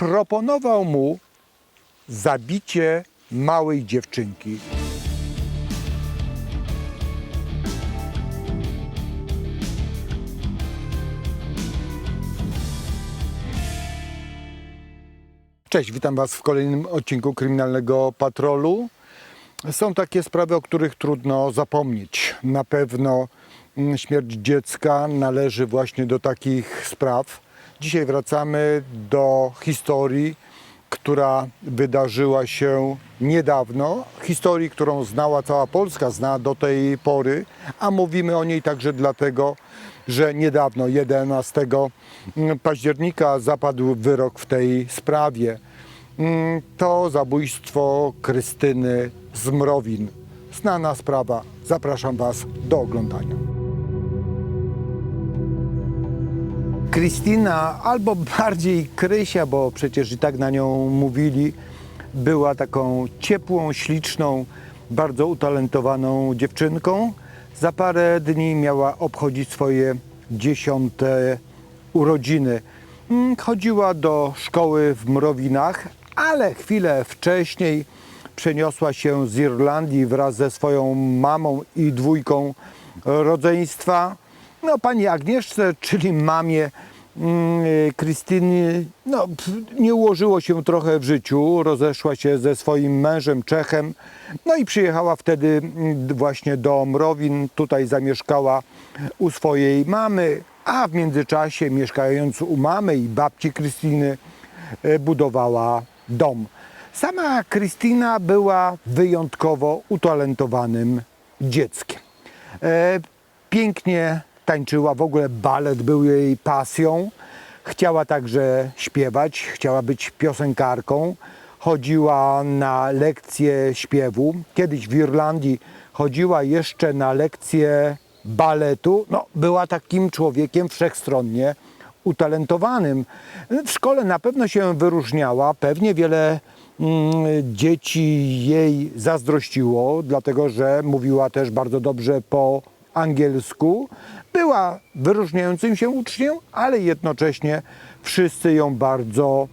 proponował mu zabicie małej dziewczynki. Cześć, witam Was w kolejnym odcinku Kryminalnego Patrolu. Są takie sprawy, o których trudno zapomnieć. Na pewno mm, śmierć dziecka należy właśnie do takich spraw. Dzisiaj wracamy do historii, która wydarzyła się niedawno. Historii, którą znała cała Polska, zna do tej pory, a mówimy o niej także dlatego, że niedawno, 11 października, zapadł wyrok w tej sprawie. Mm, To zabójstwo Krystyny Zmrowin. Znana sprawa. Zapraszam Was do oglądania. Krystyna, albo bardziej Krysia, bo przecież i tak na nią mówili, była taką ciepłą, śliczną, bardzo utalentowaną dziewczynką. Za parę dni miała obchodzić swoje dziesiąte urodziny. Mm, Chodziła do szkoły w Mrowinach, ale chwilę wcześniej przeniosła się z Irlandii wraz ze swoją mamą i dwójką rodzeństwa. No, pani Agnieszce, czyli mamie mm, Krystyny, no, nie ułożyło się trochę w życiu. Rozeszła się ze swoim mężem Czechem. No i przyjechała wtedy mm, właśnie do Mrowin. Tutaj zamieszkała u swojej mamy, a w międzyczasie mieszkając u mamy i babci Krystyny e, budowała dom. Sama Krystyna była wyjątkowo utalentowanym dzieckiem. E, Pięknie tańczyła, w ogóle balet był jej pasją. Chciała także śpiewać, chciała być piosenkarką. Chodziła na lekcje śpiewu. Kiedyś w Irlandii chodziła jeszcze na lekcje baletu. No, była takim człowiekiem wszechstronnie utalentowanym. W szkole na pewno się wyróżniała. Pewnie wiele mm, dzieci jej zazdrościło, dlatego że mówiła też bardzo dobrze po angielsku. Była wyróżniającym się uczniem, ale jednocześnie wszyscy ją bardzo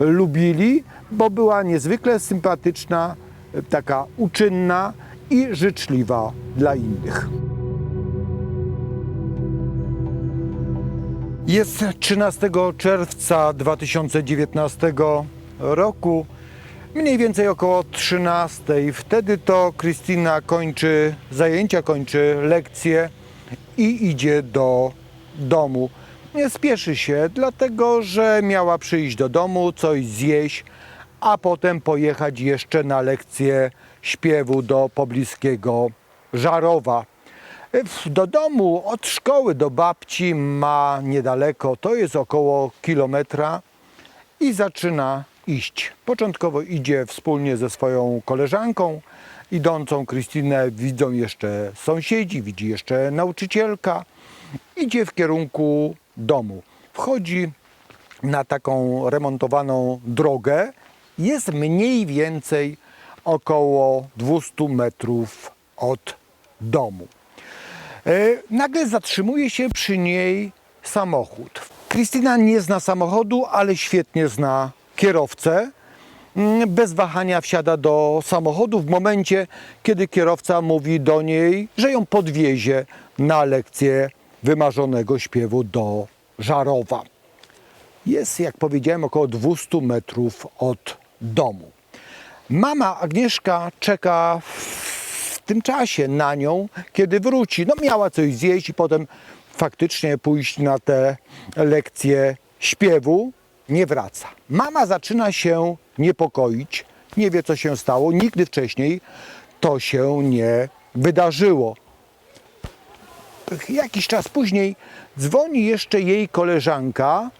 lubili, bo była niezwykle sympatyczna, taka uczynna i życzliwa dla innych. Jest 13 czerwca 2019 roku, mniej więcej około 13. Wtedy to Krystyna kończy zajęcia, kończy lekcje i idzie do domu. Nie spieszy się, dlatego że miała przyjść do domu, coś zjeść, a potem pojechać jeszcze na lekcję śpiewu do pobliskiego Żarowa. Do domu od szkoły do babci ma niedaleko, to jest około kilometra i zaczyna iść. Początkowo idzie wspólnie ze swoją koleżanką. Idącą Krystynę widzą jeszcze sąsiedzi, widzi jeszcze nauczycielka. Idzie w kierunku domu. Wchodzi na taką remontowaną drogę. Jest mniej więcej około 200 metrów od domu. E, Nagle zatrzymuje się przy niej samochód. Krystyna nie zna samochodu, ale świetnie zna kierowcę. Mm, Bez wahania wsiada do samochodu w momencie, kiedy kierowca mówi do niej, że ją podwiezie na lekcję wymarzonego śpiewu do Żarowa. Jest, jak powiedziałem, około 200 metrów od domu. Mama Agnieszka czeka w tym czasie na nią, kiedy wróci. No miała coś zjeść i potem faktycznie pójść na te lekcje śpiewu. Nie wraca. Mama zaczyna się niepokoić. Nie wie, co się stało. Nigdy wcześniej to się nie wydarzyło. Jakiś czas później dzwoni jeszcze jej koleżanka,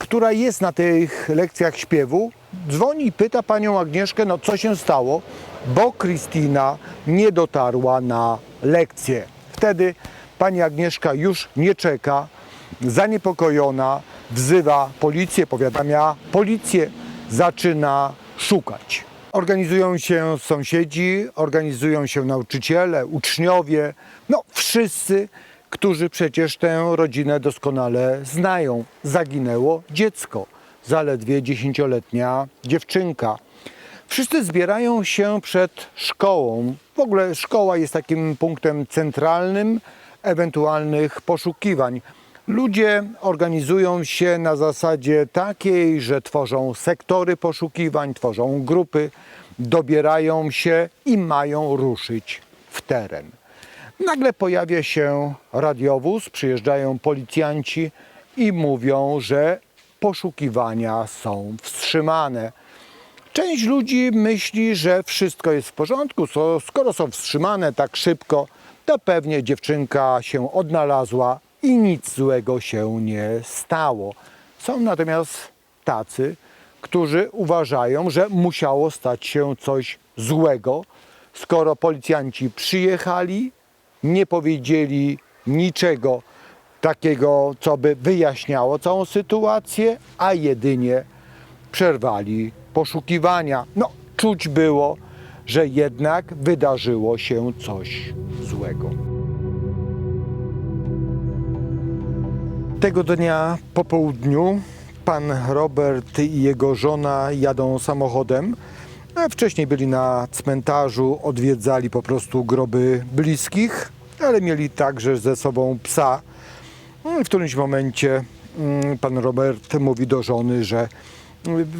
która jest na tych lekcjach śpiewu. Dzwoni i pyta panią Agnieszkę, no co się stało, bo Krystyna nie dotarła na lekcję. Wtedy pani Agnieszka już nie czeka, zaniepokojona, wzywa policję, powiadamia policję, zaczyna szukać. Organizują się sąsiedzi, organizują się nauczyciele, uczniowie, no wszyscy, którzy przecież tę rodzinę doskonale znają. Zaginęło dziecko. zaledwie dziesięcioletnia dziewczynka. Wszyscy zbierają się przed szkołą. W ogóle szkoła jest takim punktem centralnym ewentualnych poszukiwań. Ludzie organizują się na zasadzie takiej, że tworzą sektory poszukiwań, tworzą grupy, dobierają się i mają ruszyć w teren. Nagle pojawia się radiowóz, przyjeżdżają policjanci i mówią, że poszukiwania są wstrzymane. Część ludzi myśli, że wszystko jest w porządku, skoro są wstrzymane tak szybko, to pewnie dziewczynka się odnalazła i nic złego się nie stało. Są natomiast tacy, którzy uważają, że musiało stać się coś złego, skoro policjanci przyjechali, nie powiedzieli niczego takiego, co by wyjaśniało całą sytuację, a jedynie przerwali poszukiwania. No, czuć było, że jednak wydarzyło się coś złego. Tego dnia po południu pan Robert i jego żona jadą samochodem. Wcześniej byli na cmentarzu, odwiedzali po prostu groby bliskich, ale mieli także ze sobą psa. W którymś momencie mm, pan Robert mówi do żony, że mm,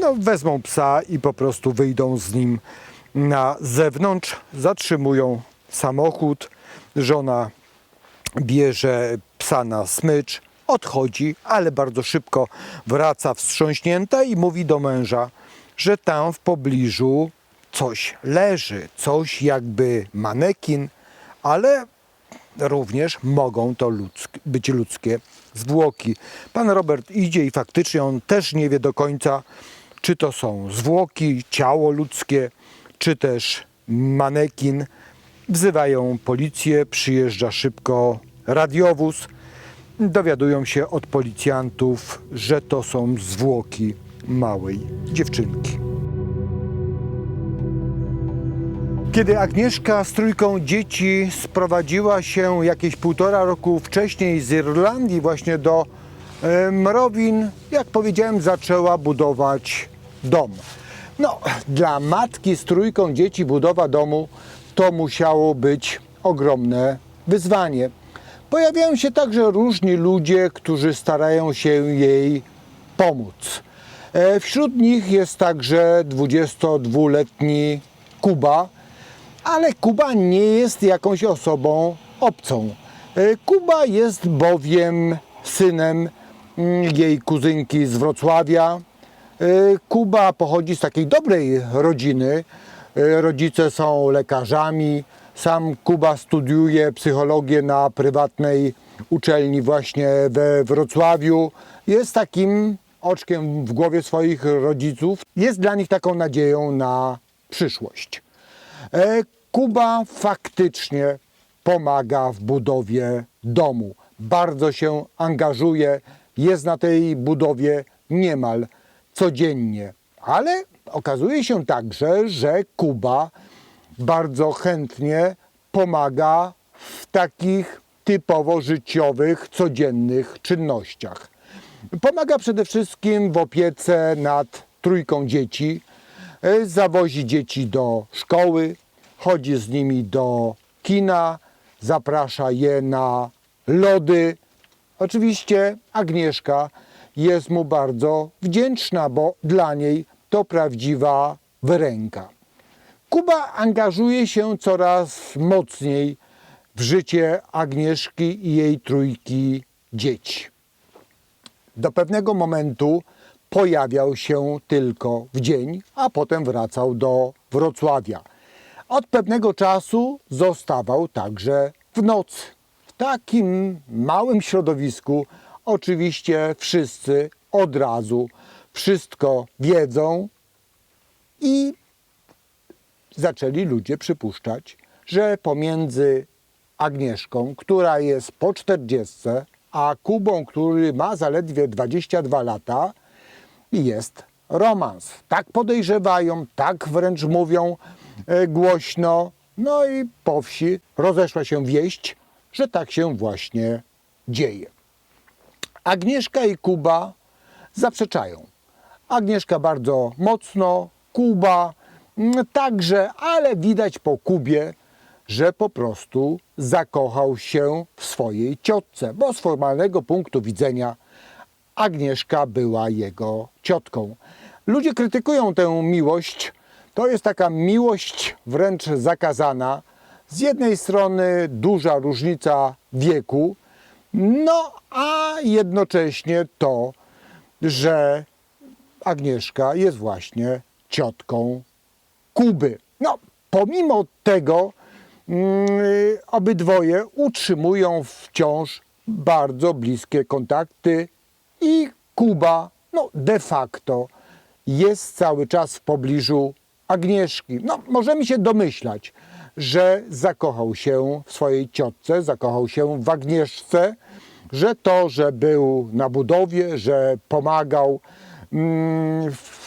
no, wezmą psa i po prostu wyjdą z nim na zewnątrz, zatrzymują samochód. Żona bierze psa na smycz, odchodzi, ale bardzo szybko wraca wstrząśnięta i mówi do męża, że tam w pobliżu coś leży, coś jakby manekin, ale również mogą to ludzk- być ludzkie zwłoki. Pan Robert idzie i faktycznie on też nie wie do końca, czy to są zwłoki, ciało ludzkie, czy też manekin. Wzywają policję, przyjeżdża szybko radiowóz. Dowiadują się od policjantów, że to są zwłoki małej dziewczynki. Kiedy Agnieszka z trójką dzieci sprowadziła się jakieś półtora roku wcześniej z Irlandii właśnie do e, Mrowin, jak powiedziałem, zaczęła budować dom. No, dla matki z trójką dzieci budowa domu to musiało być ogromne wyzwanie. Pojawiają się także różni ludzie, którzy starają się jej pomóc. E, Wśród nich jest także 22-letni Kuba, ale Kuba nie jest jakąś osobą obcą. E, Kuba jest bowiem synem mm, jej kuzynki z Wrocławia. E, Kuba pochodzi z takiej dobrej rodziny. Rodzice są lekarzami. Sam Kuba studiuje psychologię na prywatnej uczelni właśnie we Wrocławiu. Jest takim oczkiem w głowie swoich rodziców. Jest dla nich taką nadzieją na przyszłość. E, Kuba faktycznie pomaga w budowie domu. Bardzo się angażuje, jest na tej budowie niemal codziennie. Ale okazuje się także, że Kuba bardzo chętnie pomaga w takich typowo życiowych, codziennych czynnościach. Pomaga przede wszystkim w opiece nad trójką dzieci, E, zawozi dzieci do szkoły, chodzi z nimi do kina, zaprasza je na lody. Oczywiście Agnieszka jest mu bardzo wdzięczna, bo dla niej to prawdziwa wyręka. Kuba angażuje się coraz mocniej w życie Agnieszki i jej trójki dzieci do pewnego momentu pojawiał się tylko w dzień, a potem wracał do Wrocławia. Od pewnego czasu zostawał także w nocy. W takim małym środowisku oczywiście wszyscy od razu wszystko wiedzą i zaczęli ludzie przypuszczać, że pomiędzy Agnieszką, która jest po 40, a Kubą, który ma zaledwie 22 lata, jest romans. Tak podejrzewają, tak wręcz mówią e, głośno. No i po wsi rozeszła się wieść, że tak się właśnie dzieje. Agnieszka i Kuba zaprzeczają. Agnieszka bardzo mocno, Kuba także, ale widać po Kubie, że po prostu zakochał się w swojej ciotce, bo z formalnego punktu widzenia Agnieszka była jego ciotką. Ludzie krytykują tę miłość. To jest taka miłość wręcz zakazana. Z jednej strony duża różnica wieku, no a jednocześnie to, że Agnieszka jest właśnie ciotką Kuby. No, pomimo tego mm, obydwoje utrzymują wciąż bardzo bliskie kontakty i Kuba no, de facto jest cały czas w pobliżu Agnieszki. No, możemy się domyślać, że zakochał się w swojej ciotce, zakochał się w Agnieszce, że to, że był na budowie, że pomagał mm, w,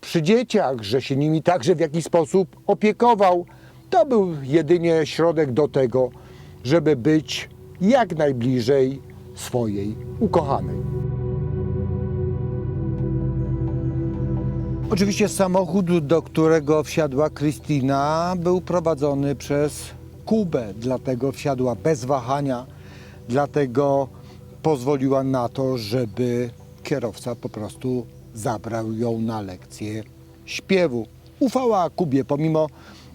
przy dzieciach, że się nimi także w jakiś sposób opiekował, to był jedynie środek do tego, żeby być jak najbliżej swojej ukochanej. Oczywiście samochód, do którego wsiadła Krystyna, był prowadzony przez Kubę, dlatego wsiadła bez wahania, dlatego pozwoliła na to, żeby kierowca po prostu zabrał ją na lekcję śpiewu. Ufała Kubie, pomimo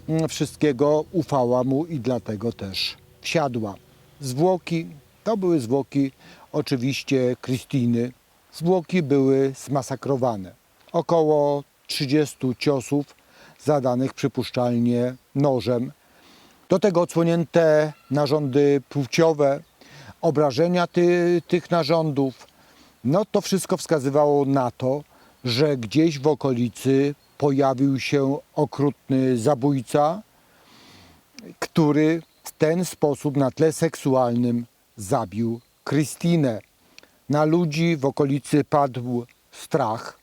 mm, wszystkiego ufała mu i dlatego też wsiadła. Zwłoki, to były zwłoki oczywiście Krystyny. Zwłoki były zmasakrowane. Około 30 ciosów zadanych przypuszczalnie nożem. Do tego odsłonięte narządy płciowe, obrażenia ty, tych narządów. No to wszystko wskazywało na to, że gdzieś w okolicy pojawił się okrutny zabójca, który w ten sposób na tle seksualnym zabił Krystynę. Na ludzi w okolicy padł strach.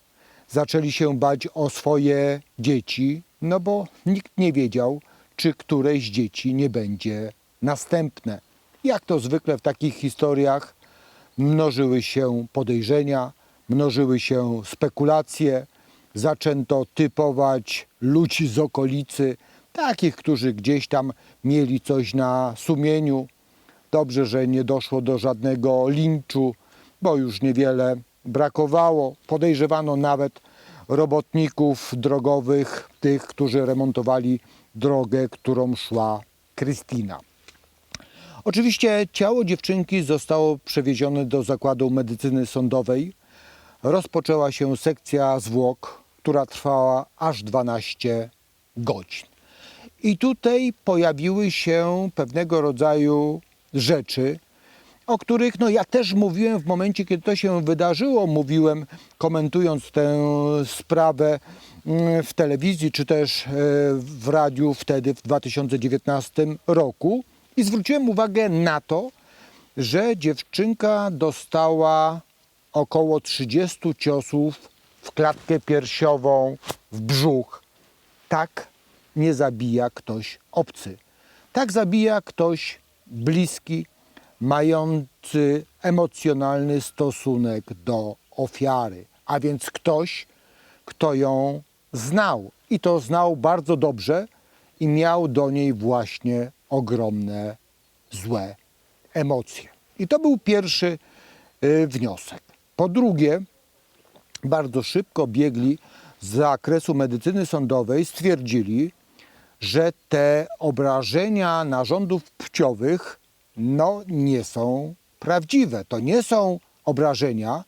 Zaczęli się bać o swoje dzieci, no bo nikt nie wiedział, czy któreś z dzieci nie będzie następne. Jak to zwykle w takich historiach, mnożyły się podejrzenia, mnożyły się spekulacje, zaczęto typować ludzi z okolicy, takich, którzy gdzieś tam mieli coś na sumieniu. Dobrze, że nie doszło do żadnego linczu, bo już niewiele brakowało. Podejrzewano nawet robotników drogowych, tych, którzy remontowali drogę, którą szła Krystyna. Oczywiście ciało dziewczynki zostało przewiezione do zakładu medycyny sądowej. Rozpoczęła się sekcja zwłok, która trwała aż 12 godzin. I tutaj pojawiły się pewnego rodzaju rzeczy, o których no, ja też mówiłem w momencie, kiedy to się wydarzyło. Mówiłem, komentując tę sprawę mm, w telewizji czy też e, w radiu wtedy w 2019 roku. I zwróciłem uwagę na to, że dziewczynka dostała około 30 ciosów w klatkę piersiową, w brzuch. Tak nie zabija ktoś obcy. Tak zabija ktoś bliski, mający emocjonalny stosunek do ofiary, a więc ktoś, kto ją znał i to znał bardzo dobrze i miał do niej właśnie ogromne złe emocje. I to był pierwszy y, wniosek. Po drugie, bardzo szybko biegli z zakresu medycyny sądowej stwierdzili, że te obrażenia narządów płciowych no, nie są prawdziwe. To nie są obrażenia,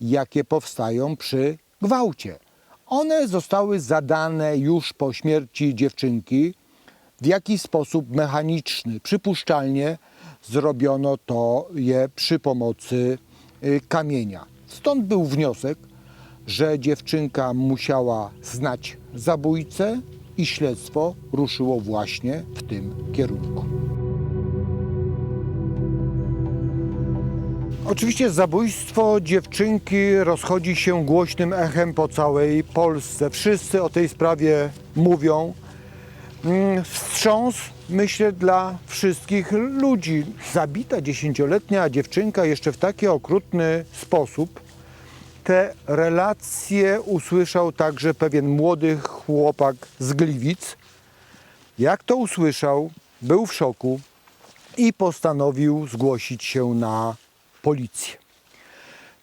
jakie powstają przy gwałcie. One zostały zadane już po śmierci dziewczynki w jakiś sposób mechaniczny. Przypuszczalnie zrobiono to je przy pomocy y, kamienia. Stąd był wniosek, że dziewczynka musiała znać zabójcę i śledztwo ruszyło właśnie w tym kierunku. Oczywiście zabójstwo dziewczynki rozchodzi się głośnym echem po całej Polsce. Wszyscy o tej sprawie mówią. Mm, Wstrząs, myślę, dla wszystkich ludzi. Zabita dziesięcioletnia dziewczynka jeszcze w taki okrutny sposób te relacje usłyszał także pewien młody chłopak z Gliwic. Jak to usłyszał, był w szoku i postanowił zgłosić się na policję.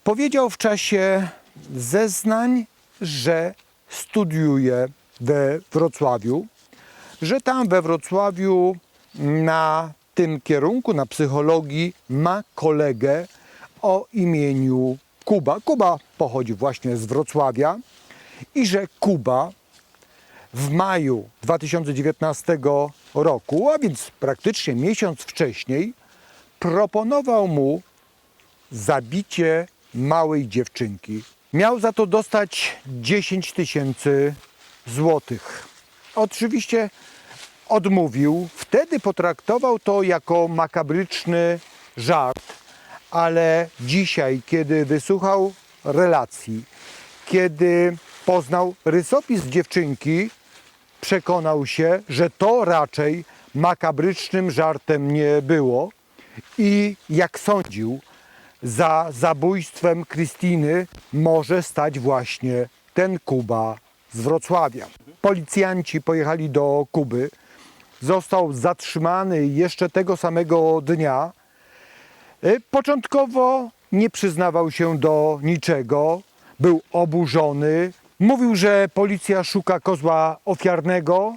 Powiedział w czasie zeznań, że studiuje we Wrocławiu, że tam we Wrocławiu na tym kierunku, na psychologii, ma kolegę o imieniu Kuba. Kuba pochodzi właśnie z Wrocławia i że Kuba w maju 2019 roku, a więc praktycznie miesiąc wcześniej, proponował mu zabicie małej dziewczynki. Miał za to dostać 10 tysięcy złotych. Oczywiście odmówił. Wtedy potraktował to jako makabryczny żart, ale dzisiaj, kiedy wysłuchał relacji, kiedy poznał rysopis dziewczynki, przekonał się, że to raczej makabrycznym żartem nie było i jak sądził, za zabójstwem Krystyny może stać właśnie ten Kuba z Wrocławia. Policjanci pojechali do Kuby. Został zatrzymany jeszcze tego samego dnia. Y, Początkowo nie przyznawał się do niczego, był oburzony. Mówił, że policja szuka kozła ofiarnego,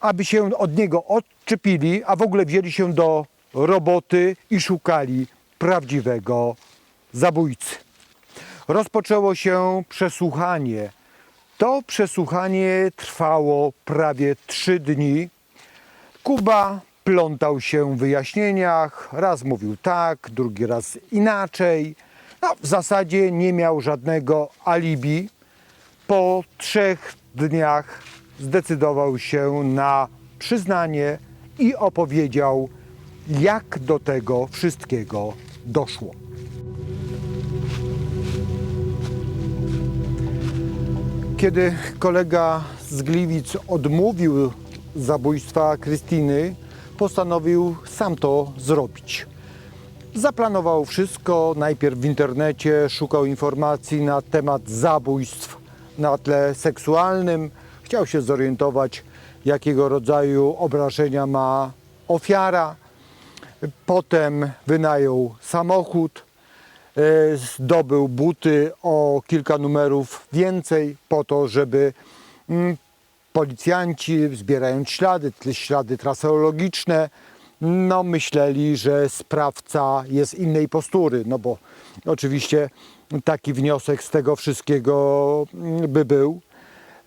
aby się od niego odczepili, a w ogóle wzięli się do roboty i szukali prawdziwego zabójcy. Rozpoczęło się przesłuchanie. To przesłuchanie trwało prawie trzy dni. Kuba plątał się w wyjaśnieniach, raz mówił tak, drugi raz inaczej. No, w zasadzie nie miał żadnego alibi. Po trzech dniach zdecydował się na przyznanie i opowiedział, jak do tego wszystkiego doszło. Kiedy kolega z Gliwic odmówił zabójstwa Krystyny, postanowił sam to zrobić. Zaplanował wszystko, najpierw w internecie szukał informacji na temat zabójstw na tle seksualnym. Chciał się zorientować, jakiego rodzaju obrażenia ma ofiara. Potem wynajął samochód, e, zdobył buty o kilka numerów więcej po to, żeby mm, policjanci zbierając ślady, ślady traseologiczne, no myśleli, że sprawca jest innej postury, no bo oczywiście taki wniosek z tego wszystkiego mm, by był.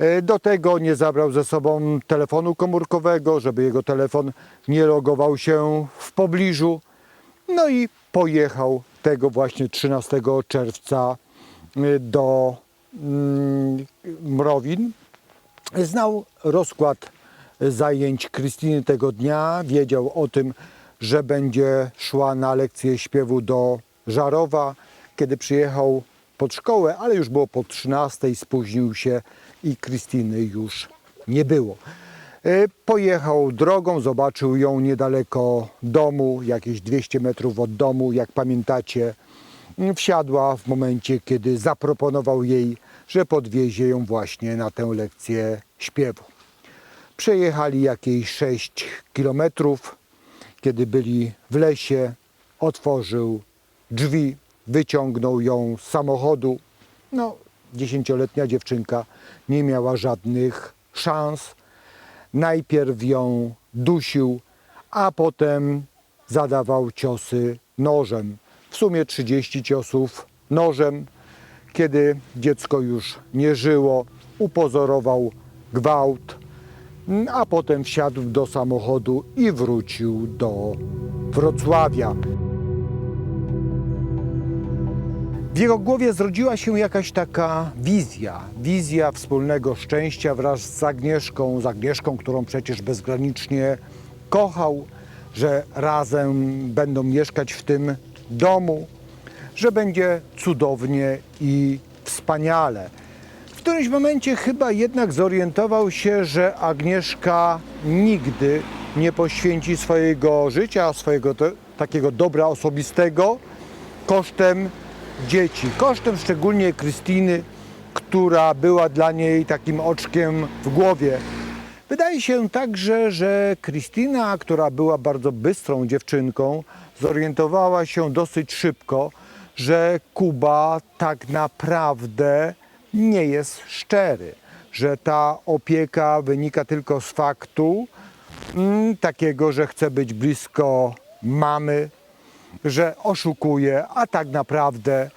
E, Do tego nie zabrał ze sobą telefonu komórkowego, żeby jego telefon nie logował się w pobliżu. No i pojechał tego właśnie 13 czerwca y, do mm, Mrowin. Znał rozkład zajęć Krystyny tego dnia, wiedział o tym, że będzie szła na lekcję śpiewu do Żarowa. Kiedy przyjechał pod szkołę, ale już było po 13, spóźnił się i Krystyny już nie było. E, Pojechał drogą, zobaczył ją niedaleko domu, jakieś 200 metrów od domu, jak pamiętacie. m, Wsiadła w momencie, kiedy zaproponował jej, że podwiezie ją właśnie na tę lekcję śpiewu. Przejechali jakieś 6 kilometrów. Kiedy byli w lesie, otworzył drzwi, wyciągnął ją z samochodu. No, dziesięcioletnia dziewczynka nie miała żadnych szans. Najpierw ją dusił, a potem zadawał ciosy nożem. W sumie 30 ciosów nożem. Kiedy dziecko już nie żyło, upozorował gwałt, a potem wsiadł do samochodu i wrócił do Wrocławia. W jego głowie zrodziła się jakaś taka wizja, wizja wspólnego szczęścia wraz z Agnieszką, z Agnieszką, którą przecież bezgranicznie kochał, że razem będą mieszkać w tym domu, że będzie cudownie i wspaniale. W którymś momencie chyba jednak zorientował się, że Agnieszka nigdy nie poświęci swojego życia, swojego takiego dobra osobistego kosztem dzieci. Kosztem szczególnie Krystyny, która była dla niej takim oczkiem w głowie. Wydaje się także, że Krystyna, która była bardzo bystrą dziewczynką, zorientowała się dosyć szybko, że Kuba tak naprawdę nie jest szczery, że ta opieka wynika tylko z faktu mm, takiego, że chce być blisko mamy, że oszukuje, a tak naprawdę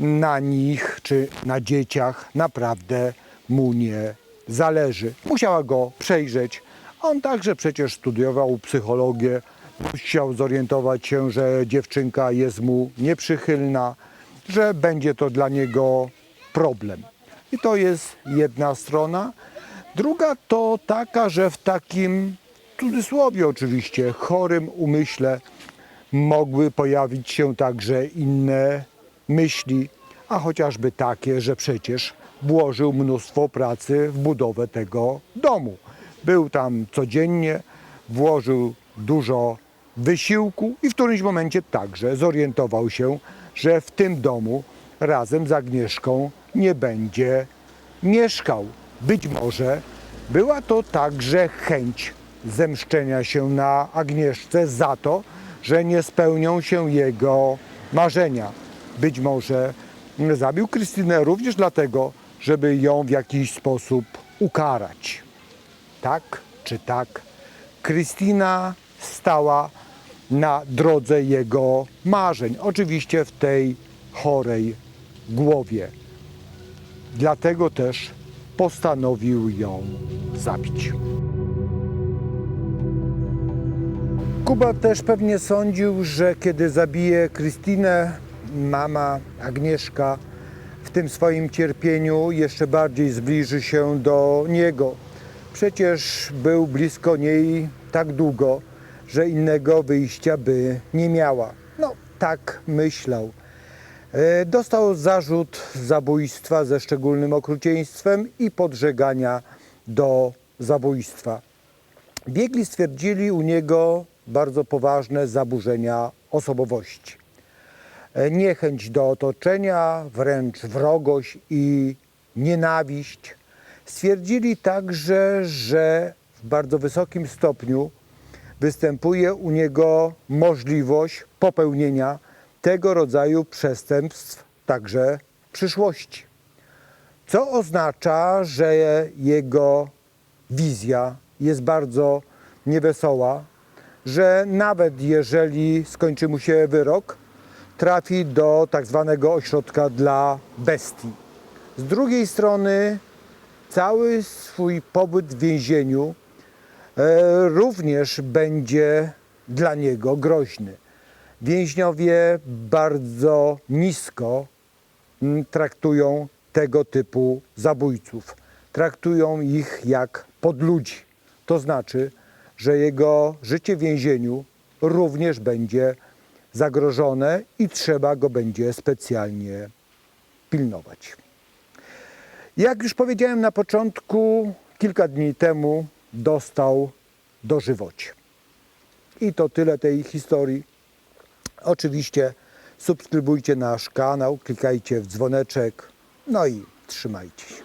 na nich czy na dzieciach naprawdę mu nie zależy. Musiała go przejrzeć. On także przecież studiował psychologię. Musiał zorientować się, że dziewczynka jest mu nieprzychylna, że będzie to dla niego problem. I to jest jedna strona. Druga to taka, że w takim, w cudzysłowie oczywiście, chorym umyśle mogły pojawić się także inne myśli, a chociażby takie, że przecież włożył mnóstwo pracy w budowę tego domu. Był tam codziennie, włożył dużo wysiłku i w którymś momencie także zorientował się, że w tym domu razem z Agnieszką nie będzie mieszkał. Być może była to także chęć zemszczenia się na Agnieszce za to, że nie spełnią się jego marzenia. Być może zabił Krystynę również dlatego, żeby ją w jakiś sposób ukarać. Tak czy tak, Krystyna stała na drodze jego marzeń. Oczywiście w tej chorej głowie. Dlatego też postanowił ją zabić. Kuba też pewnie sądził, że kiedy zabije Krystynę, mama Agnieszka w tym swoim cierpieniu jeszcze bardziej zbliży się do niego. Przecież był blisko niej tak długo, że innego wyjścia by nie miała. No, tak myślał. E, Dostał zarzut zabójstwa ze szczególnym okrucieństwem i podżegania do zabójstwa. Biegli stwierdzili u niego bardzo poważne zaburzenia osobowości. E, Niechęć do otoczenia, wręcz wrogość i nienawiść. Stwierdzili także, że w bardzo wysokim stopniu występuje u niego możliwość popełnienia tego rodzaju przestępstw także w przyszłości. Co oznacza, że jego wizja jest bardzo niewesoła, że nawet jeżeli skończy mu się wyrok, trafi do tak zwanego ośrodka dla bestii. Z drugiej strony cały swój pobyt w więzieniu e, również będzie dla niego groźny. Więźniowie bardzo nisko mm, traktują tego typu zabójców. Traktują ich jak podludzi. To znaczy, że jego życie w więzieniu również będzie zagrożone i trzeba go będzie specjalnie pilnować. Jak już powiedziałem na początku, kilka dni temu dostał dożywocie. I to tyle tej historii. Oczywiście subskrybujcie nasz kanał, klikajcie w dzwoneczek, no i trzymajcie się.